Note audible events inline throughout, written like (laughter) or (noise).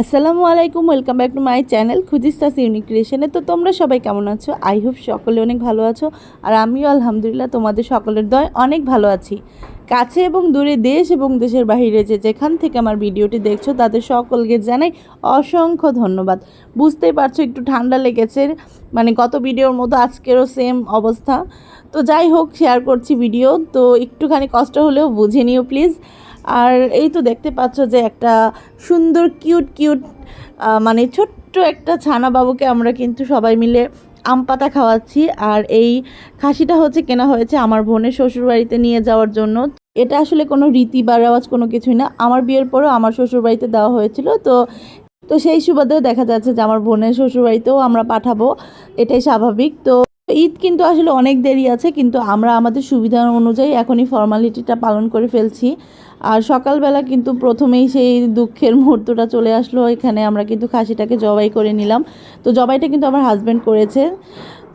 আসসালামু আলাইকুম welcome back to my channel খুজিস্তাস unique ক্রিয়েশনে তো তোমরা সবাই কেমন আছো? আই হোপ সকলে অনেক ভালো আছো, আর আমিও আলহামদুলিল্লাহ তোমাদের সকলের দয় অনেক ভালো আছি। কাছে এবং দূরে দেশ এবং দেশের বাইরে যে যেখান থেকে আমার ভিডিওটি দেখছ, তাদের সকলকে জানাই অসংখ্য ধন্যবাদ। বুঝতেই পারছ, একটু ঠান্ডা লেগেছে মানে গত ভিডিওর মতো আজকেরও সেম অবস্থা। তো যাই হোক শেয়ার করছি ভিডিও তো একটুখানি কষ্ট হলেও বুঝে নিও প্লিজ আর এই তো দেখতে পাচ্ছ যে একটা সুন্দর কিউট কিউট মানে ছোট্ট একটা ছানা বাবুকে আমরা কিন্তু সবাই মিলে আম পাতা খাওয়াচ্ছি। আর এই খাসিটা হচ্ছে কেনা হয়েছে আমার বোনের শ্বশুরবাড়িতে নিয়ে যাওয়ার জন্য। এটা আসলে কোনো রীতি বা রেওয়াজ কোনো কিছুই না। আমার বিয়ের পরেও আমার শ্বশুরবাড়িতে দেওয়া হয়েছিল। তো তো সেই সুবাদেও দেখা যাচ্ছে যে আমার বোনের শ্বশুরবাড়িতেও আমরা পাঠাবো। এটাই স্বাভাবিক। তো ঈদ কিন্তু আসলে অনেক দেরি আছে। কিন্তু আমরা আমাদের সুবিধা অনুযায়ী এখনই ফর্মালিটিটা পালন করে ফেলছি। আর সকালবেলা কিন্তু প্রথমেই সেই দুঃখের মুহূর্তটা চলে আসলো। এখানে আমরা কিন্তু খাসিটাকে জবাই করে নিলাম। তো জবাইটা কিন্তু আমার হাজব্যান্ড করেছে।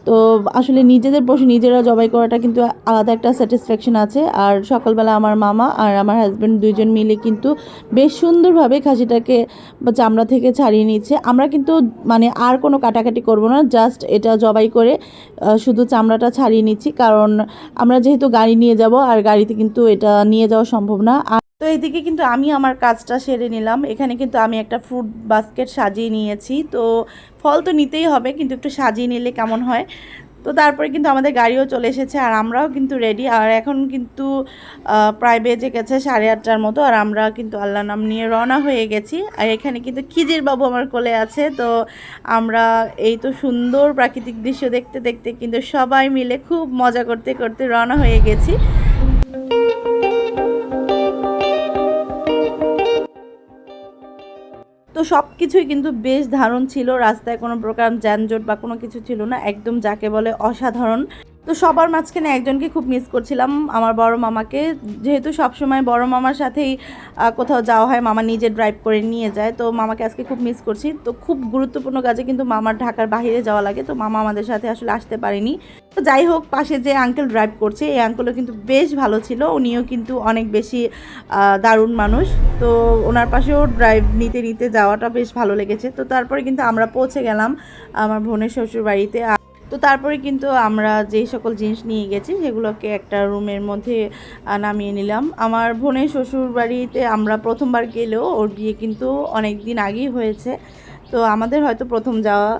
তো আসলে নিজেদের পশু নিজেরা জবাই করাটা কিন্তু আলাদা একটা স্যাটিসফ্যাকশন আছে। আর সকালবেলা আমার মামা আর আমার হাজব্যান্ড দুইজন মিলে কিন্তু বেশ সুন্দরভাবে খাসিটাকে চামড়া থেকে ছাড়িয়ে নিচ্ছে। আমরা কিন্তু মানে আর কোনো কাটাকাটি করব না জাস্ট এটা জবাই করে শুধু চামড়াটা ছাড়িয়ে নিচ্ছি। কারণ আমরা যেহেতু গাড়ি নিয়ে যাব, আর গাড়িতে কিন্তু এটা নিয়ে যাওয়া সম্ভব না। আর তো এইদিকে কিন্তু আমি আমার কাজটা সেরে নিলাম। এখানে কিন্তু আমি একটা ফ্রুট বাস্কেট সাজিয়ে নিয়েছি। তো ফল তো নিতেই হবে, কিন্তু একটু সাজিয়ে নিলে কেমন হয়? তো তারপরে কিন্তু আমাদের গাড়িও চলে এসেছে আর আমরাও কিন্তু রেডি আর এখন কিন্তু প্রায় বেজে গেছে সাড়ে আটটার মতো আর আমরা কিন্তু আল্লাহ নাম নিয়ে রওনা হয়ে গেছি। আর এখানে কিন্তু খিজির বাবু আমার কোলে আছে। তো আমরা এই তো সুন্দর প্রাকৃতিক দৃশ্য দেখতে দেখতে কিন্তু সবাই মিলে খুব মজা করতে করতে রওনা হয়ে গেছি। তো সব কিছুই কিন্তু বেশ ধারণ ছিল। রাস্তায় কোনো প্রকার যানজট বা কোনো কিছু ছিল না, একদম যাকে বলে অসাধারণ। তো সবার মাঝখানে একজনকে খুব মিস করছিলাম, আমার বড় মামাকে। যেহেতু সবসময় বড় মামার সাথেই কোথাও যাওয়া হয়, মামা নিজে ড্রাইভ করে নিয়ে যায়। তো মামাকে আজকে খুব মিস করছি। তো খুব গুরুত্বপূর্ণ কাজে কিন্তু মামার ঢাকার বাইরে যাওয়া লাগে। তো মামা আমাদের সাথে আসলে আসতে পারেনি। তো যাই হোক, পাশে যে আঙ্কেল ড্রাইভ করছে, এই আঙ্কেলও কিন্তু বেশ ভালো ছিল। উনিও কিন্তু অনেক বেশি দারুণ মানুষ। তো ওনার পাশেও ড্রাইভ নিতে নিতে যাওয়াটা বেশ ভালো লেগেছে। তো তারপরে কিন্তু আমরা পৌঁছে গেলাম আমার বোনের শ্বশুর বাড়িতে তো তারপরে কিন্তু আমরা যেই সকল জিনিস নিয়ে গেছি, সেগুলোকে একটা রুমের মধ্যে নামিয়ে নিলাম। আমার বোনের শ্বশুর বাড়িতে আমরা প্রথমবার গেলেও ওর বিয়ে কিন্তু অনেক দিন আগেই হয়েছে। তো আমাদের হয়তো প্রথম যাওয়া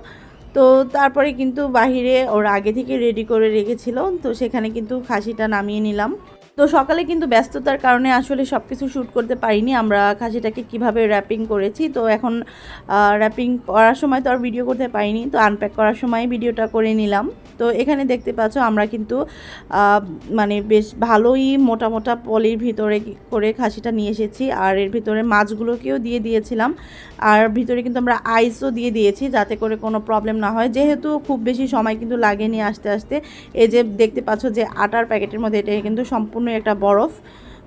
তো তারপরে কিন্তু বাহিরে ওর আগে থেকে রেডি করে রেখেছিল, তো সেখানে কিন্তু খাসিটা নামিয়ে নিলাম। তো সকালে কিন্তু ব্যস্ততার কারণে আসলে সব কিছু শ্যুট করতে পারিনি। আমরা খাসিটাকে কীভাবে র্যাপিং করেছি, তো এখন র্যাপিং করার সময় তো আর ভিডিও করতে পারিনি, তো আনপ্যাক করার সময় ভিডিওটা করে নিলাম। তো এখানে দেখতে পাচ্ছ আমরা কিন্তু মানে বেশ ভালোই মোটা মোটা পলির ভিতরে করে খাসিটা নিয়ে এসেছি, আর এর ভিতরে মাছগুলোকেও দিয়ে দিয়েছিলাম। আর ভিতরে কিন্তু আমরা আইসও দিয়ে দিয়েছি যাতে করে কোনো প্রবলেম না হয়। যেহেতু খুব বেশি সময় কিন্তু লাগেনি আস্তে আস্তে, এই যে দেখতে পাচ্ছ যে আটার প্যাকেটের মধ্যে এটা কিন্তু সম্পূর্ণ একটা বরফ।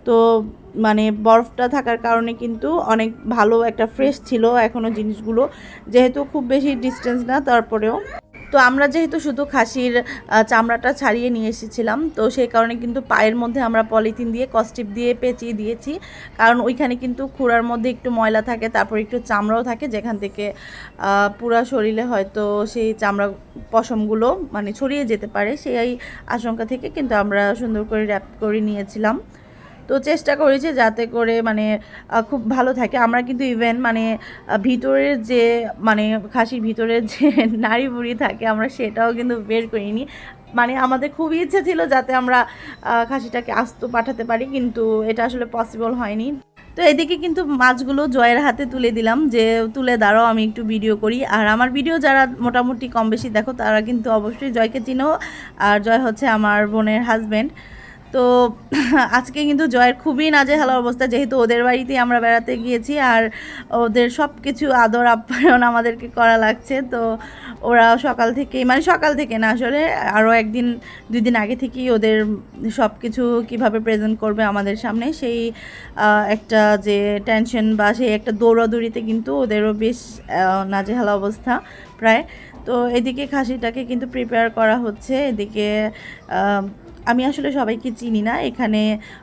তো মানে বরফটা থাকার কারণে কিন্তু অনেক ভালো একটা ফ্রেশ ছিল এখনও জিনিসগুলো। যেহেতু খুব বেশি ডিস্টেন্স না, তারপরেও। তো আমরা যেহেতু শুধু খাসির চামড়াটা ছাড়িয়ে নিয়ে এসেছিলাম, তো সেই কারণে কিন্তু পায়ের মধ্যে আমরা পলিথিন দিয়ে কস্টিপ দিয়ে পেঁচিয়ে দিয়েছি। কারণ ওইখানে কিন্তু খুঁড়ার মধ্যে একটু ময়লা থাকে, তারপর একটু চামড়াও থাকে, যেখান থেকে পুরা শরীরে হয়তো সেই চামড়া পশমগুলো মানে ছড়িয়ে যেতে পারে, সেই আশঙ্কা থেকে কিন্তু আমরা সুন্দর করে র্যাপ করে নিয়েছিলাম। তো চেষ্টা করেছি যাতে করে মানে খুব ভালো থাকে। আমরা কিন্তু ইভেন মানে ভিতরের যে মানে খাসির ভিতরের যে (laughs) নাড়ি বুড়ি থাকে, আমরা সেটাও কিন্তু বের করিনি। মানে আমাদের খুবই ইচ্ছে ছিল যাতে আমরা খাসিটাকে আস্ত পাঠাতে পারি, কিন্তু এটা আসলে পসিবল হয়নি। তো এদিকে কিন্তু মাছগুলো জয়ের হাতে তুলে দিলাম যে, তুলে দাঁড়াও, আমি একটু ভিডিও করি। আর আমার ভিডিও যারা মোটামুটি কম বেশি দেখো, তারা কিন্তু অবশ্যই জয়কে চিনো। আর জয় হচ্ছে আমার বোনের হাজব্যান্ড তো আজকে কিন্তু জয়ের খুবই নাজেহাল অবস্থা, যেহেতু ওদের বাড়িতেই আমরা বেড়াতে গিয়েছি আর ওদের সব কিছু আদর আপ্যায়ন আমাদেরকে করা লাগছে। তো ওরা সকাল থেকে মানে সকাল থেকে না, আসলে আরও একদিন দুই দিন আগে থেকেই ওদের সব কিছু কীভাবে প্রেজেন্ট করবে আমাদের সামনে, সেই একটা যে টেনশন বা সেই একটা দৌড়াদৌড়িতে কিন্তু ওদেরও বেশ নাজেহাল অবস্থা প্রায়। তো এদিকে খাসিটাকে কিন্তু প্রিপেয়ার করা হচ্ছে, এদিকে আমি আসলে সবাইকে চিনি না। এখানে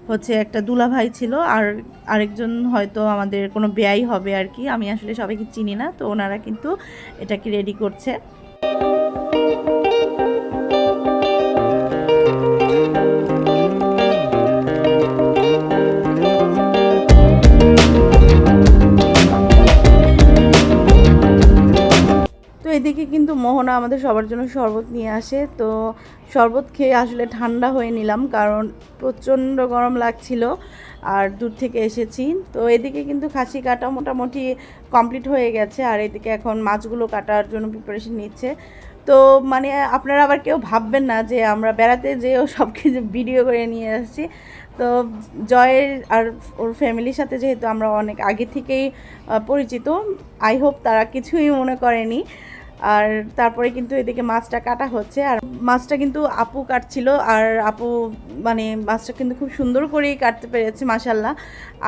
হচ্ছে একটা দুলাভাই ছিল আর আরেকজন হয়তো আমাদের কোনো ব্যয় হবে আর কি। আমি আসলে সবাইকে চিনি না, তো ওনারা কিন্তু এটাকে রেডি করছে। এদিকে কিন্তু মোহনা আমাদের সবার জন্য শরবত নিয়ে আসে। তো শরবত খেয়ে আসলে ঠান্ডা হয়ে নিলাম কারণ প্রচণ্ড গরম লাগছিল আর দূর থেকে এসেছি। তো এদিকে কিন্তু খাসি কাটা মোটামুটি কমপ্লিট হয়ে গেছে আর এদিকে এখন মাছগুলো কাটার জন্য প্রিপারেশন নিচ্ছে। তো মানে আপনারা আবার কেউ ভাববেন না যে আমরা বেড়াতে যেয়েও সব কিছু ভিডিও করে নিয়ে আসছি। তো জয়ের আর ওর ফ্যামিলির সাথে যেহেতু আমরা অনেক আগে থেকেই পরিচিত আই হোপ তারা কিছুই মনে করেনি। আর তারপরে কিন্তু এদিকে মাছটা কাটা হচ্ছে, আর মাছটা কিন্তু আপু কাটছিল, আর আপু মানে মাছটা কিন্তু খুব সুন্দর করেই কাটতে পেরেছে মাসাল্লাহ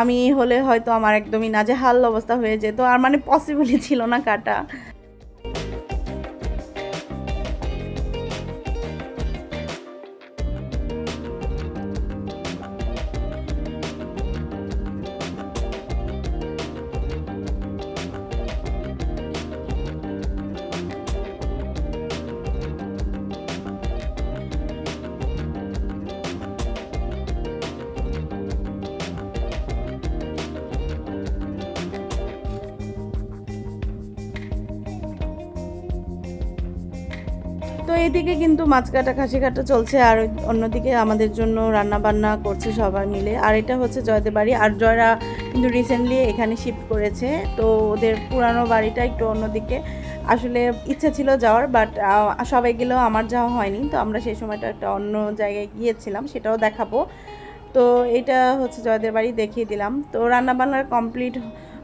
আমি হলে হয়তো আমার একদমই নাজেহাল অবস্থা হয়ে যেত, আর মানে পসিবলই ছিল না কাটা। তো এদিকে কিন্তু মাছ কাটা, খাসি কাটা চলছে আর অন্যদিকে আমাদের জন্য রান্না বান্না করছে সবাই মিলে। আর এটা হচ্ছে জয়দের বাড়ি। আর জয়রা কিন্তু রিসেন্টলি এখানে শিফট করেছে। তো ওদের পুরানো বাড়িটা একটু অন্যদিকে। আসলে ইচ্ছা ছিল যাওয়ার বাট সবাই গেলেও আমার যাওয়া হয়নি। তো আমরা সেই সময়টা একটা অন্য জায়গায় গিয়েছিলাম, সেটাও দেখাবো। তো এটা হচ্ছে জয়দের বাড়ি, দেখিয়ে দিলাম। তো রান্না বান্নার কমপ্লিট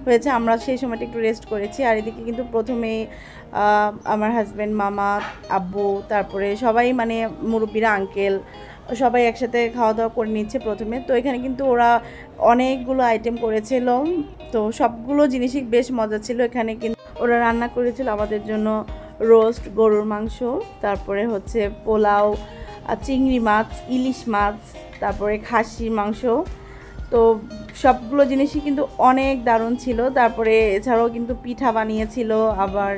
হয়েছে, আমরা সেই সময়টা একটু রেস্ট করেছি। আর এদিকে কিন্তু প্রথমে আমার হাজব্যান্ড মামা, আব্বু, তারপরে সবাই মানে মুরব্বীরা আঙ্কেল সবাই একসাথে খাওয়া দাওয়া করে নিচ্ছে প্রথমে। তো এখানে কিন্তু ওরা অনেকগুলো আইটেম করেছিল। তো সবগুলো জিনিসই বেশ মজা ছিল। এখানে কিন্তু ওরা রান্না করেছিল আমাদের জন্য রোস্ট গরুর মাংস, তারপরে হচ্ছে পোলাও চিংড়ি মাছ, ইলিশ মাছ, তারপরে খাসি মাংস। তো সবগুলো জিনিসই কিন্তু অনেক দারুণ ছিল। তারপরে এছাড়াও কিন্তু পিঠা বানিয়েছিল, আবার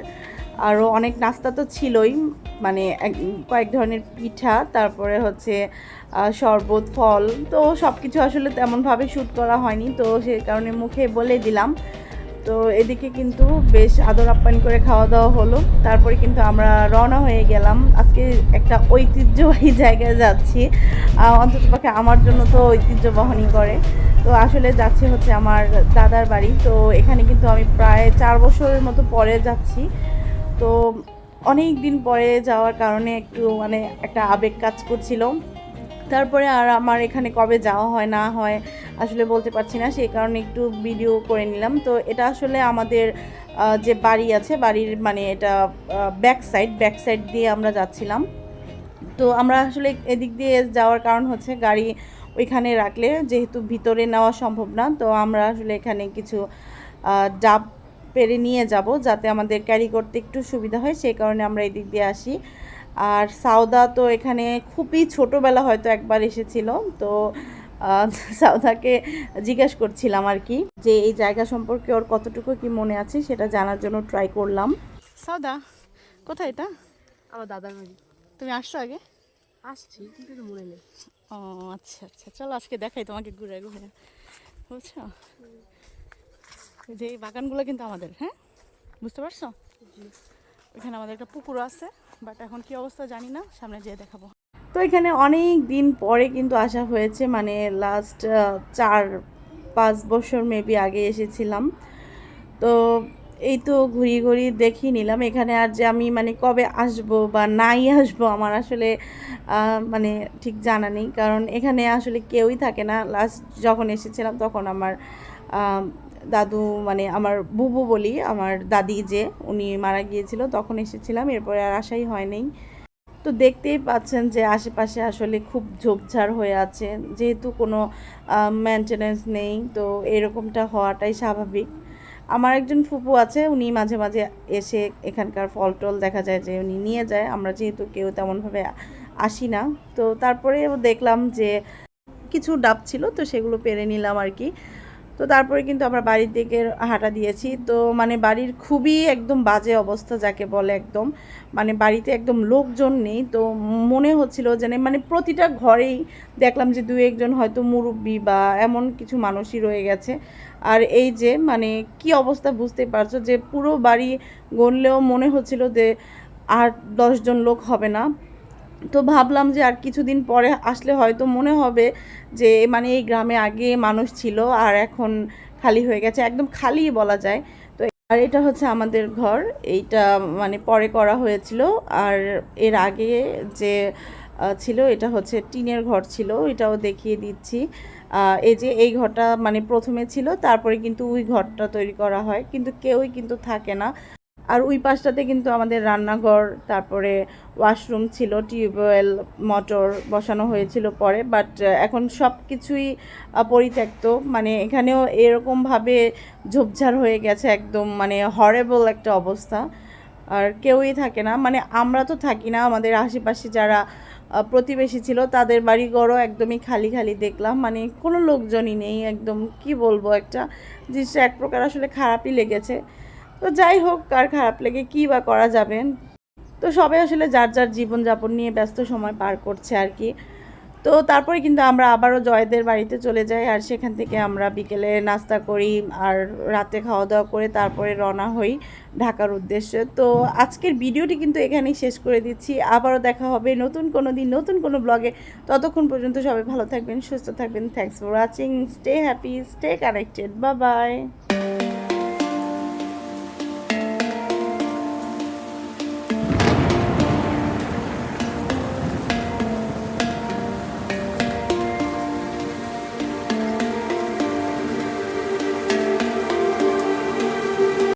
আরও অনেক নাস্তা তো ছিলই মানে কয়েক ধরনের পিঠা, তারপরে হচ্ছে শরবত, ফল, তো সব কিছু আসলে তেমনভাবে শ্যুট করা হয়নি। তো সে কারণে মুখে বলে দিলাম। তো এদিকে কিন্তু বেশ আদর আপ্যায়ন করে খাওয়া দাওয়া হলো। তারপরে কিন্তু আমরা রওনা হয়ে গেলাম। আজকে একটা ঐতিহ্যবাহী (laughs) জায়গায় যাচ্ছি। অন্তত পক্ষে আমার জন্য তো ঐতিহ্য বহনই করে। তো আসলে যাচ্ছি হচ্ছে আমার দাদার বাড়ি। তো এখানে কিন্তু আমি প্রায় চার বছরের মতো পরে যাচ্ছি। তো অনেক দিন পরে যাওয়ার কারণে একটু মানে একটা আবেগ কাজ করছিল। তারপরে আর আমার এখানে কবে যাওয়া হয়, না হয় আসলে বলতে পারছি না, সেই কারণে একটু ভিডিও করে নিলাম। তো এটা আসলে আমাদের যে বাড়ি আছে, বাড়ির মানে এটা ব্যাক সাইড ব্যাক সাইড দিয়ে আমরা যাচ্ছিলাম। তো আমরা আসলে এদিক দিয়ে যাওয়ার কারণ হচ্ছে গাড়ি ওইখানে রাখলে যেহেতু ভিতরে নেওয়া সম্ভব না, তো আমরা আসলে এখানে কিছু ডাব পেরে নিয়ে যাব যাতে আমাদের ক্যারি করতে একটু সুবিধা হয়, সেই কারণে আমরা এদিক দিয়ে আসি। আর সাউদা তো এখানে খুবই ছোটোবেলা হয়তো একবার এসেছিল তো সাউদাকে জিজ্ঞেস করছিলাম আর কি যে এই জায়গা সম্পর্কে ওর কতটুকু কি মনে আছে সেটা জানার জন্য ট্রাই করলাম। সাউদা কোথায় এটা? আমার দাদার বাড়ি। তুমি আসছো আগে? আসছি কিন্তু মনে নেই। ও আচ্ছা আচ্ছা চলো আজকে দেখাই তোমাকে ঘুরে ঘুরে। বুঝছ? যে এই বাগানগুলো কিন্তু আমাদের হ্যাঁ? বুঝতে পারছ? এখানে আমাদের একটা পুকুর আছে বাট এখন কি অবস্থা জানি না সামনে যেয়ে দেখাবো। তো এখানে অনেক দিন পরে কিন্তু আসা হয়েছে মানে লাস্ট চার পাঁচ বছর মেবি আগে এসেছিলাম। তো এই তো ঘুরিয়ে ঘুরিয়ে দেখিয়ে নিলাম এখানে আর যে আমি মানে কবে আসব বা নাই আসব আমার আসলে মানে ঠিক জানা নেই। কারণ এখানে আসলে কেউই থাকে না। লাস্ট যখন এসেছিলাম তখন আমার আম, দাদু মানে আমার বুবু বলি, আমার দাদি যে, উনি মারা গিয়েছিল, তখন এসেছিলাম, এরপরে আর আসাই হয়নি তো দেখতেই পাচ্ছেন যে আশেপাশে আসলে খুব ঝোপঝাড় হয়ে আছে, যেহেতু কোনো মেনটেনেন্স নেই, তো এরকমটা হওয়াটাই স্বাভাবিক। আমার একজন ফুপু আছে, উনি মাঝে মাঝে এসে এখানকার ফল টল দেখা যায় যে উনি নিয়ে যায়, আমরা যেহেতু কেউ তেমনভাবে আসি না। তো তারপরে দেখলাম যে কিছু ডাব ছিল, তো সেগুলো পেরে নিলাম আর কি। তো তারপরে কিন্তু আমরা বাড়ির দিকে হাঁটা দিয়েছি। তো মানে বাড়ির খুবই একদম বাজে অবস্থা যাকে বলে একদম। মানে বাড়িতে একদম লোকজন নেই। তো মনে হচ্ছিল যেন মানে প্রতিটা ঘরেই দেখলাম যে দু একজন হয়তো মুরব্বি বা এমন কিছু মানুষই রয়ে গেছে। আর এই যে মানে কি অবস্থা বুঝতে পারছ যে পুরো বাড়ি গণলেও মনে হচ্ছিল যে আর দশজন লোক হবে না। তো ভাবলাম যে আর কিছুদিন পরে আসলে হয়তো মনে হবে যে মানে এই গ্রামে আগে মানুষ ছিল আর এখন খালি হয়ে গেছে, একদম খালি বলা যায়। তো আর এটা হচ্ছে আমাদের ঘর, এইটা মানে পরে করা হয়েছিল। আর এর আগে যে ছিল, এটা হচ্ছে টিনের ঘর ছিল, এটাও দেখিয়ে দিচ্ছি। এই যে এই ঘরটা মানে প্রথমে ছিল, তারপরে কিন্তু ওই ঘরটা তৈরি করা হয়, কিন্তু কেউই কিন্তু থাকে না। আর ওই পাশটাতে কিন্তু আমাদের রান্নাঘর, তারপরে ওয়াশরুম ছিল, টিউবওয়েল, মোটর বসানো হয়েছিল পরে, বাট এখন সব কিছুই পরিত্যক্ত। মানে এখানেও এরকমভাবে ঝোপঝাড় হয়ে গেছে, একদম মানে হরেবল একটা অবস্থা। আর কেউই থাকে না। মানে আমরা তো থাকি না, আমাদের আশেপাশে যারা প্রতিবেশী ছিল, তাদের বাড়িঘরও একদমই খালি খালি দেখলাম। মানে কোনো লোকজনই নেই, একদম কি বলব একটা। জিনিসটা এক প্রকার আসলে খারাপই লেগেছে। তো যাই হোক কার খারাপ লেগে কী বা করা যাবে? তো সবাই আসলে যার যার জীবনযাপন নিয়ে ব্যস্ত সময় পার করছে আর কি। তো তারপরে কিন্তু আমরা আবারও জয়দের বাড়িতে চলে যাই, আর সেখান থেকে আমরা বিকেলে নাস্তা করি আর রাতে খাওয়া দাওয়া করে তারপরে রওনা হই ঢাকার উদ্দেশ্যে। তো আজকের ভিডিওটি কিন্তু এখানেই শেষ করে দিচ্ছি। আবারও দেখা হবে নতুন কোনো দিন, নতুন কোনো ব্লগে। ততক্ষণ পর্যন্ত সবাই ভালো থাকবেন, সুস্থ থাকবেন। Thanks for watching stay happy stay connected বা বাই